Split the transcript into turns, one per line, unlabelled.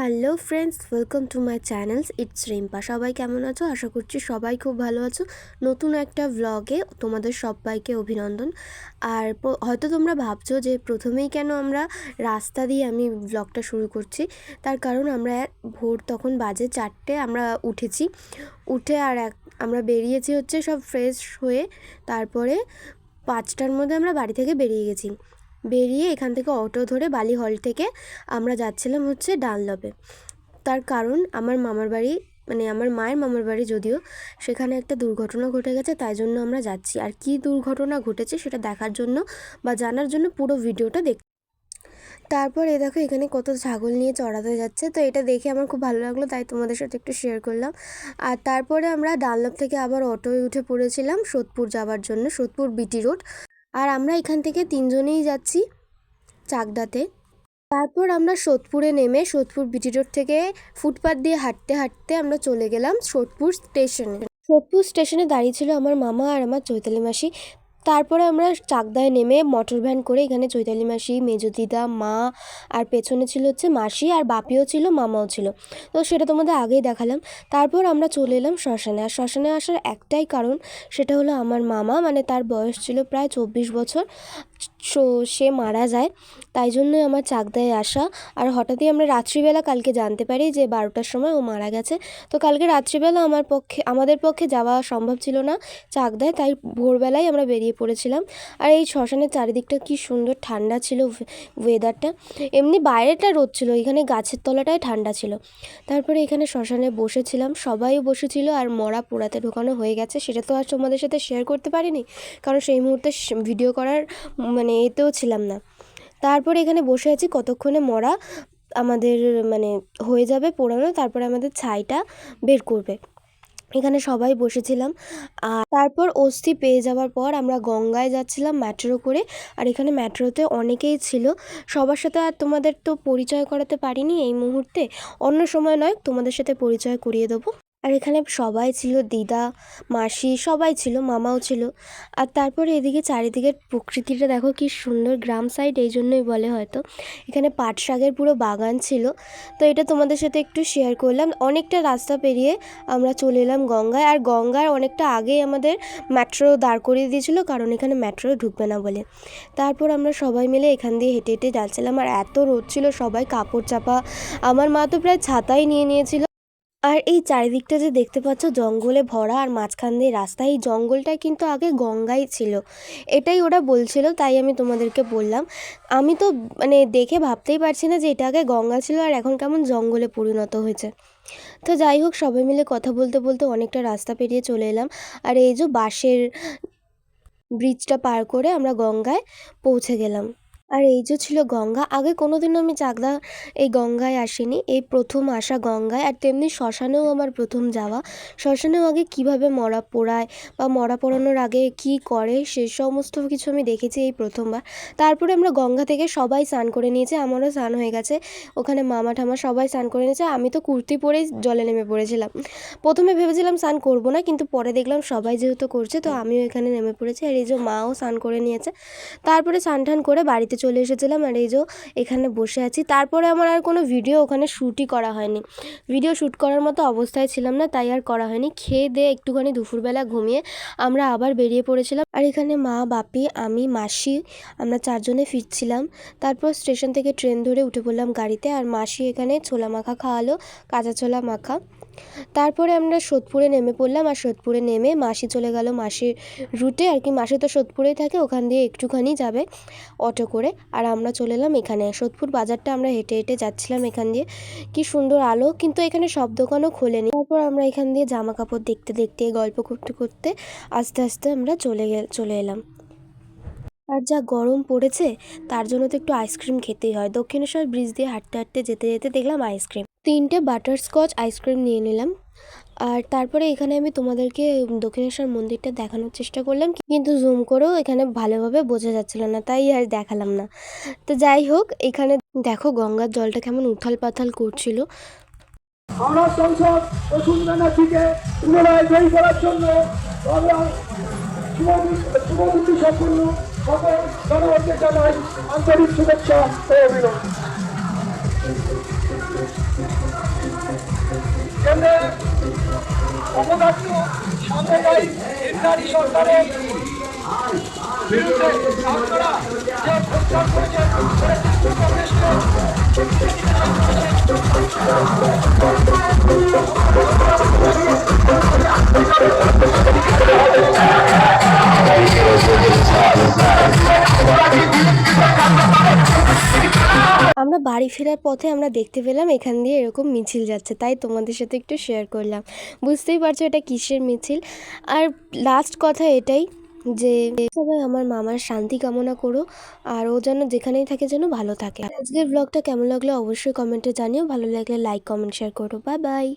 Hello friends welcome to my channels it's Rimpa সবাই কেমন আছো? আশা করছি সবাই খুব ভালো আছো। নতুন একটা ভ্লগে তোমাদের সবাইকে অভিনন্দন। আর হয়তো তোমরা ভাবছ যে প্রথমেই কেন আমরা রাস্তা দিয়ে আমি ভ্লগটা শুরু করছি? তার কারণ আমরা ভোর তখন বাজে চারটে আমরা উঠেছি। উঠে আর এক আমরা বেরিয়েছি হচ্ছে সব ফ্রেশ হয়ে তারপরে পাঁচটার মধ্যে আমরা বাড়ি থেকে বেরিয়ে গেছি। বেরিয়ে এখান থেকে অটো ধরে বালি হল থেকে আমরা যাচ্ছিলাম হচ্ছে ডানলপে তার কারণ আমার মামার বাড়ি মানে আমার মায়ের মামার বাড়ি যদিও সেখানে একটা দুর্ঘটনা ঘটে গেছে, তাই জন্য আমরা যাচ্ছি। আর কী দুর্ঘটনা ঘটেছে সেটা দেখার জন্য বা জানার জন্য পুরো ভিডিওটা দেখ তারপর এ দেখো এখানে কত ছাগল নিয়ে চড়াতে যাচ্ছে। তো এটা দেখে আমার খুব ভালো লাগল, তাই তোমাদের সাথে একটু শেয়ার করলাম। আর তারপরে আমরা ডানলপ থেকে আবার অটোয় উঠে পড়েছিলাম সোদপুর যাওয়ার জন্য, সোদপুর বিটি রোড। আর আমরা এখান থেকে তিনজনেই যাচ্ছি চাকদাতে। তারপর আমরা সোদপুরে নেমে সোদপুর বিটি রোড থেকে ফুটপাথ দিয়ে হাঁটতে হাঁটতে আমরা চলে গেলাম সোদপুর স্টেশনে। সোদপুর স্টেশনে দাঁড়িয়ে ছিল আমার মামা আর আমার চৈতালি মাসি। তারপরে আমরা চাকদায় নেমে মোটর ভ্যান করে এখানে চৈতালি মাসি, মেজো দিদা, মা, আর পেছনে ছিল হচ্ছে মাসি, আর বাপিও ছিল, মামাও ছিল। তো সেটা তোমাদের আগেই দেখালাম। তারপর আমরা চলে এলাম শ্মশানে। আর শ্মশানে আসার একটাই কারণ, সেটা হলো আমার মামা। মানে তার বয়স ছিল প্রায় চব্বিশ বছর। সো সে মারা যায়। তাই জন্যই আমার চাকদায় আসা। আর হঠাৎই আমরা রাত্রিবেলা কালকে জানতে পারি যে বারোটার সময় ও মারা গেছে। তো কালকে রাত্রিবেলা আমার পক্ষে, আমাদের পক্ষে যাওয়া সম্ভব ছিল না চাকদায়। তাই ভোরবেলায় আমরা বেরিয়ে পড়েছিলাম। আর এই শ্মশানের চারিদিকটা কি সুন্দর ঠান্ডা ছিল ওয়েদারটা এমনি বাইরেটা রোদ ছিল, এখানে গাছের তলাটাই ঠান্ডা ছিল। তারপরে এখানে শ্মশানে বসেছিলাম সবাই বসেছিল আর মরা পোড়াতে ঢোকানো হয়ে গেছে। সেটা তো আর তোমাদের সাথে শেয়ার করতে পারিনি, কারণ সেই মুহূর্তে ভিডিও করার মানে এতেও ছিলাম না। তারপরে এখানে বসে আছি, কতক্ষণে মরা আমাদের মানে হয়ে যাবে পোড়ানো, তারপরে আমাদের ছাইটা বের করবে। এখানে সবাই বসেছিলাম। আর তারপর অস্থি পেয়ে যাওয়ার পর আমরা গঙ্গায় যাচ্ছিলাম মেট্রো করে। আর এখানে মেট্রোতে অনেকেই ছিল। সবার সাথে আর তোমাদের তো পরিচয় করাতে পারিনি এই মুহূর্তে। অন্য সময় নয়, তোমাদের সাথে পরিচয় করিয়ে দেবো। আর এখানে সবাই ছিল, দিদা, মাসি সবাই ছিল, মামাও ছিল। আর তারপরে এদিকে চারিদিকের প্রকৃতিটা দেখো কি সুন্দর গ্রাম সাইড এই জন্যই বলে হয়তো। এখানে পাট শাকের পুরো বাগান ছিল। তো এটা তোমাদের সাথে একটু শেয়ার করলাম। অনেকটা রাস্তা পেরিয়ে আমরা চলে এলাম গঙ্গায়। আর গঙ্গার অনেকটা আগেই আমাদের মেট্রো দাঁড় করিয়ে দিয়েছিল, কারণ এখানে মেট্রো ঢুকবে না বলে। তারপর আমরা সবাই মিলে এখান দিয়ে হেঁটে হেঁটে যাচ্ছিলাম। আর এত রোদ ছিল, সবাই কাপড় চাপা। আমার মা তো প্রায় ছাতাই নিয়ে নিয়েছিল। আর এই চারিদিকটা যে দেখতে পাচ্ছ, জঙ্গলে ভরা আর মাঝখান দিয়ে রাস্তা, এই জঙ্গলটায় কিন্তু আগে গঙ্গাই ছিল। এটাই ওরা বলছিল, তাই আমি তোমাদেরকে বললাম। আমি তো মানে দেখে ভাবতেই পারছি না যে এটা আগে গঙ্গা ছিল আর এখন কেমন জঙ্গলে পরিণত হয়েছে। তো যাই হোক, সবাই মিলে কথা বলতে বলতে অনেকটা রাস্তা পেরিয়ে চলে এলাম। আর এই যে বাঁশের ব্রিজটা পার করে আমরা গঙ্গায় পৌঁছে গেলাম। আর এই যে ছিল গঙ্গা, আগে কোনোদিনও আমি চাকদা এই গঙ্গায় আসিনি। এই প্রথম আসা গঙ্গায়, আর তেমনি শ্মশানেও আমার প্রথম যাওয়া। শ্মশানেও আগে কীভাবে মরা পোড়ায় বা মরা পোড়ানোর আগে কি করে, সে সমস্ত কিছু আমি দেখেছি এই প্রথমবার। তারপরে আমরা গঙ্গা থেকে সবাই স্নান করে নিয়েছি, আমারও স্নান হয়ে গেছে। ওখানে মামা ঠামা সবাই স্নান করে নিয়েছে, আমি তো কুর্তি পরেই জলে নেমে পড়েছিলাম। প্রথমে ভেবেছিলাম স্নান করব না, কিন্তু পরে দেখলাম সবাই যেহেতু করছে, তো আমিও এখানে নেমে পড়েছি, আর এই যে মাও স্নান করে নিয়েছে। তারপরে স্নান টান করে বাড়িতে চলে এসেছিলাম আর এই যে এখানে বসে আছি। তারপরে আমার আর কোনো ভিডিও ওখানে শ্যুটই করা হয়নি। ভিডিও শ্যুট করার মতো অবস্থায় ছিলাম না, তাই আর করা হয়নি। খেয়ে দিয়ে একটুখানি দুপুরবেলা ঘুমিয়ে আমরা আবার বেরিয়ে পড়েছিলাম। আর এখানে মা, বাপি, আমি, মাসি, আমরা চারজনে ফিরছিলাম। তারপর স্টেশন থেকে ট্রেন ধরে উঠে পড়লাম গাড়িতে। আর মাসি এখানে ছোলা মাখা খাওয়ালো, কাঁচা ছোলা মাখা তারপরে আমরা সোদপুরে নেমে পড়লাম আর সোদপুরে নেমে মাসি চলে গেল মাসির রুটে আর কি, মাসি তো সোদপুরেই থাকে, ওখান দিয়ে একটুখানি যাবে অটো করে। আর আমরা চলে এলাম এখানে, সোদপুর বাজারটা আমরা হেঁটে হেঁটে যাচ্ছিলাম এখান দিয়ে। কি সুন্দর আলো, কিন্তু এখানে সব দোকানও খোলেনি। তারপর আমরা এখান দিয়ে জামা কাপড় দেখতে দেখতে, গল্প করতে করতে আস্তে আস্তে আমরা চলে চলে এলাম। আর যা গরম পড়েছে, তার জন্য তো একটু আইসক্রিম খেতেই হয়। দক্ষিণেশ্বর ব্রিজ দিয়ে হাঁটতে হাঁটতে যেতে যেতে দেখলাম আইসক্রিম তিনটে বাটারস্কচ আইসক্রিম নিয়ে নিলাম। আর তারপরে এখানে আমি তোমাদেরকে দক্ষিণেশ্বর মন্দিরটা দেখানোর চেষ্টা করলাম, কিন্তু জুম করেও এখানে ভালোভাবে বোঝা যাচ্ছিল না, তাই আর দেখালাম না। তো যাই হোক, এখানে দেখো গঙ্গার জলটা কেমন উথাল পাথাল করছিল।
আমরা সংসদ প্রসূন ব্যানার্জিকে পুনরায় জয়ী করার জন্য শুভবৃত্তি সম্পূর্ণ সকল জনগণকে জানাই আন্তরিক শুভেচ্ছা ও অভিনন্দন। সাম্প্রদায়িক সরকারের বিরুদ্ধে
আমরা বাড়ি ফেরার পথে আমরা দেখতে পেলাম এখান দিয়ে এরকম মিছিল যাচ্ছে, তাই তোমাদের সাথে একটু শেয়ার করলাম। বুঝতেই পারছ এটা কিসের মিছিল? আর লাস্ট কথা এটাই যে, সবাই আমার মামার শান্তি কামনা করো, আর ও যেন যেখানেই থাকে যেন ভালো থাকে। আজকের ব্লগটা কেমন লাগল অবশ্যই কমেন্টে জানিও, ভালো লাগলে লাইক কমেন্ট শেয়ার করো। Bye bye